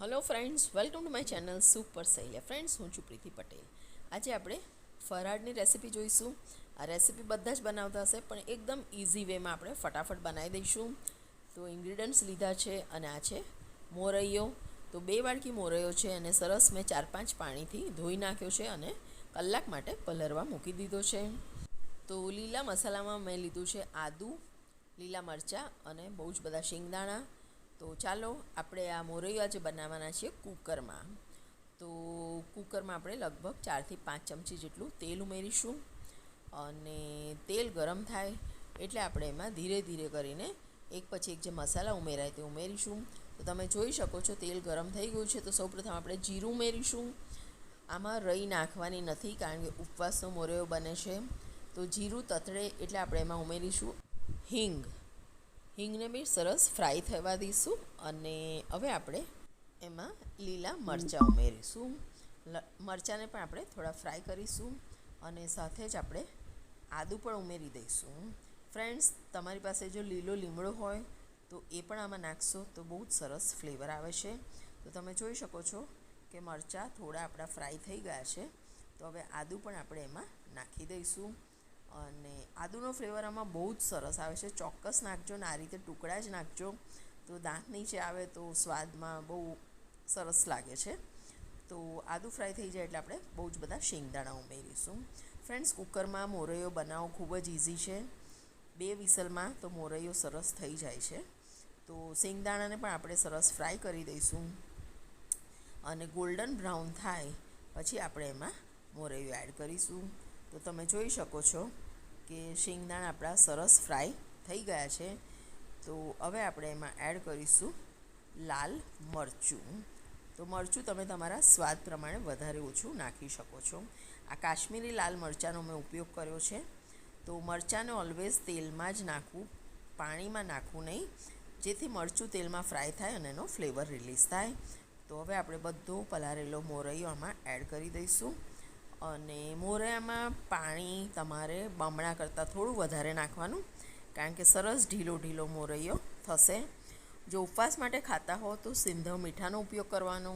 Hello friends welcome to my channel super Saheliya friends હું છું પ્રીતિ પટેલ. આજે આપણે ફરાળની રેસીપી જોઈશું. આ રેસીપી બધા જ બનાવતા હશે, પણ એકદમ ઇઝી વેમાં આપણે ફટાફટ બનાવી દઈશું. તો ઇન્ગ્રીડિયન્ટ્સ લીધા છે અને આ છે મોરૈયો. તો બે વાડકી મોરૈયો છે અને સરસ મેં ચાર પાંચ પાણીથી ધોઈ નાખ્યો છે અને કલાક માટે પલરવા મૂકી દીધો છે. તો લીલા મસાલામાં મેં લીધું છે આદું, લીલા મરચાં અને બહુ જ બધા શિંગદાણા. તો ચાલો આપણે આ મોરૈયા આજે બનાવવાના છીએ કૂકરમાં. તો કૂકરમાં આપણે લગભગ ચારથી પાંચ ચમચી જેટલું તેલ ઉમેરીશું અને તેલ ગરમ થાય એટલે આપણે એમાં ધીરે ધીરે કરીને એક પછી એક જે મસાલા ઉમેરાય તે ઉમેરીશું. તો તમે જોઈ શકો છો તેલ ગરમ થઈ ગયું છે. તો સૌપ્રથમ આપણે જીરું ઉમેરીશું. આમાં રઈ નાખવાની નથી કારણ કે ઉપવાસનો મોરૈયો બને છે. તો જીરું તતડે એટલે આપણે એમાં ઉમેરીશું હિંગ. હિંગને બી સરસ ફ્રાય થવા દઈશું અને હવે આપણે એમાં લીલા મરચાં ઉમેરીશું. મરચાંને પણ આપણે થોડા ફ્રાય કરીશું અને સાથે જ આપણે આદું પણ ઉમેરી દઈશું. ફ્રેન્ડ્સ, તમારી પાસે જો લીલો લીમડો હોય તો એ પણ આમાં નાખશો તો બહુ જ સરસ ફ્લેવર આવે છે. તો તમે જોઈ શકો છો કે મરચાં થોડા આપણા ફ્રાય થઈ ગયા છે. તો હવે આદું પણ આપણે એમાં નાખી દઈશું. અને આદુનો ફ્લેવર આમાં બહુ જ સરસ આવે છે. ચોક્કસ નાખજો ને આ રીતે ટુકડા જ નાખજો. તો દાંત નીચે આવે તો સ્વાદમાં બહુ સરસ લાગે છે. તો આદુ ફ્રાય થઈ જાય એટલે આપણે બહુ જ બધા શેંગદાણા ઉમેરીશું. ફ્રેન્ડ્સ, કુકરમાં મોરૈયો બનાવવો ખૂબ જ ઇઝી છે. બે વિસલમાં તો મોરૈયો સરસ થઈ જાય છે. તો શેંગદાણાને પણ આપણે સરસ ફ્રાય કરી દઈશું. અને ગોલ્ડન બ્રાઉન થાય પછી આપણે એમાં મોરૈયું એડ કરીશું. તો તમે જોઈ શકો છો. કે શિંગદાણા આપણા સરસ ફ્રાય થઈ ગયા છે. તો હવે આપણે એમાં એડ કરીશું લાલ મરચું. તો મરચું તમે તમારા સ્વાદ પ્રમાણે વધારે ઓછું નાખી શકો છો. આ કાશ્મીરી લાલ મરચાંનો મેં ઉપયોગ કર્યો છે. તો મરચાંને ઓલવેઝ તેલમાં જ નાખવું, પાણીમાં નાખવું નહીં. જેથી મરચું તેલમાં ફ્રાય થાય અને એનો ફ્લેવર રિલીઝ થાય. તો હવે આપણે બધો પલારેલો મોરૈયો આમાં એડ કરી દઈશું. અને મોરૈયામાં પાણી તમારે બમણા કરતાં થોડું વધારે નાખવાનું, કારણ કે સરસ ઢીલો ઢીલો મોરૈયો થશે. જો ઉપવાસ માટે ખાતા હો તો સિંધવ મીઠાનો ઉપયોગ કરવાનો,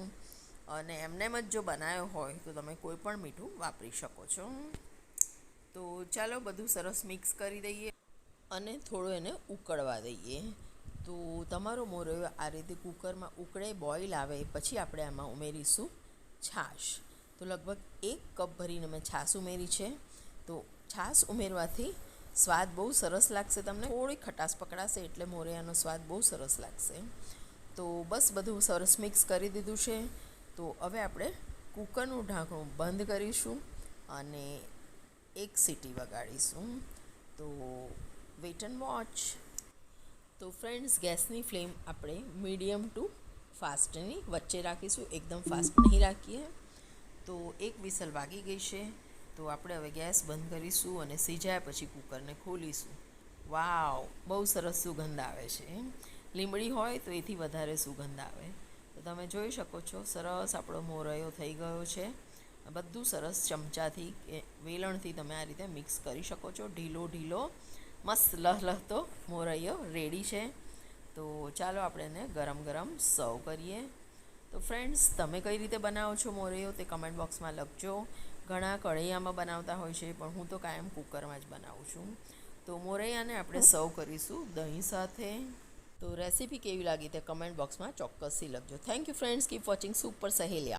અને એમનેમ જ જો બનાવ્યો હોય તો તમે કોઈ પણ મીઠું વાપરી શકો છો. તો ચાલો બધું સરસ મિક્સ કરી દઈએ અને થોડું એને ઉકળવા દઈએ. તો તમારો મોરૈયો આ રીતે કુકરમાં ઉકળે, બોઇલ આવે, પછી આપણે આમાં ઉમેરીશું છાશ. તો લગભગ એક કપ ભરીને મેં છાશ ઉમેરી છે. તો છાશ ઉમેરવાથી સ્વાદ બહુ સરસ લાગશે તમને. થોડી ખટાશ પકડાશે એટલે મોરિયાનો સ્વાદ બહુ સરસ લાગશે. તો બસ બધું સરસ મિક્સ કરી દીધું છે. તો હવે આપણે કૂકરનું ઢાંકણું બંધ કરીશું અને એક સીટી વગાડીશું. તો વેટ એન્ડ વોચ તો ફ્રેન્ડ્સ ગેસની ફ્લેમ આપણે મીડિયમ ટુ ફાસ્ટની વચ્ચે રાખીશું. એકદમ ફાસ્ટ નહીં રાખીએ. તો એક વિસલ વાગી ગઈ છે. તો આપણે હવે ગેસ બંધ કરીશું અને સીજાય પછી કુકરને ખોલીશું. વાવ, બહુ સરસ સુગંધ આવે છે. લીમડી હોય તો એથી વધારે સુગંધ આવે. તો તમે જોઈ શકો છો, સરસ આપણો મોરૈયો થઈ ગયો છે. બધું સરસ ચમચાથી કે વેલણથી તમે આ રીતે મિક્સ કરી શકો છો. ઢીલો ઢીલો, મસ્ત લહલહતો મોરૈયો રેડી છે. તો ચાલો આપણે એને ગરમ ગરમ સર્વ કરીએ. તો ફ્રેન્ડ્સ તમે કઈ રીતે બનાવો છો મોરૈયો તે કમેન્ટ બોક્સમાં લખજો. ઘણા કઢૈયામાં બનાવતા હોય છે, પણ હું તો કાયમ કુકરમાં જ બનાવું છું. તો મોરૈયાને આપણે સર્વ કરીશું દહીં સાથે. તો રેસીપી કેવી લાગી તે કમેન્ટ બોક્સમાં ચોક્કસથી લખજો. Thank you friends keep watching super Saheliya